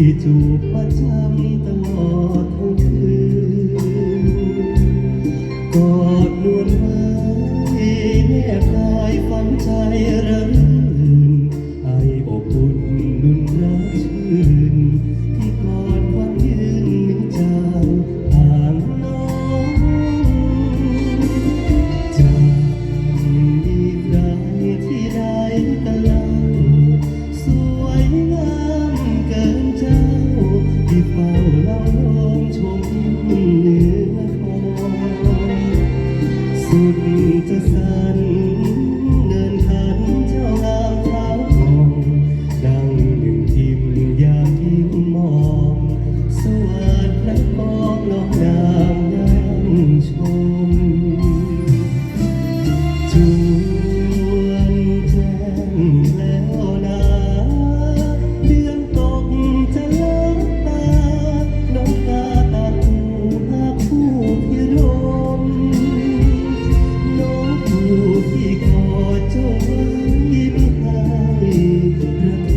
ที่จูบประจำตลอด the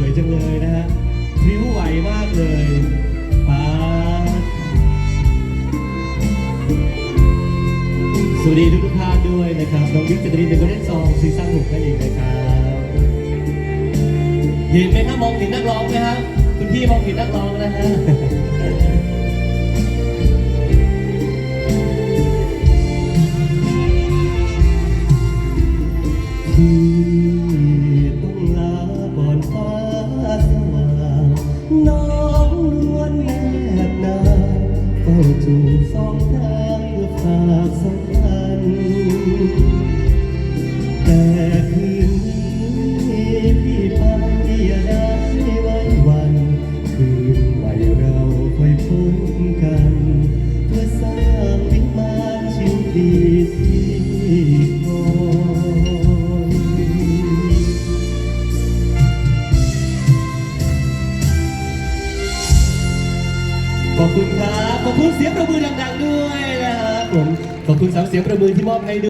วยจังเลยนะฮะพริ้วไหวมากเลยป้าสวัสดีทุกทุกท่านด้วยนะครับน้องวิกจัตรีเดอะเล่นซองซีซั่นหกนั่นเองนะครับเห็นไหมครับมองเห็นนักร้องไหมครับคุณพี่มองเห็นนักร้องนะฮะคือ ขอบคุณครับ ขอบคุณเสียงประมือดังๆด้วยนะครับผม ขอบคุณสามเสียงประมือที่มอบให้ด้วย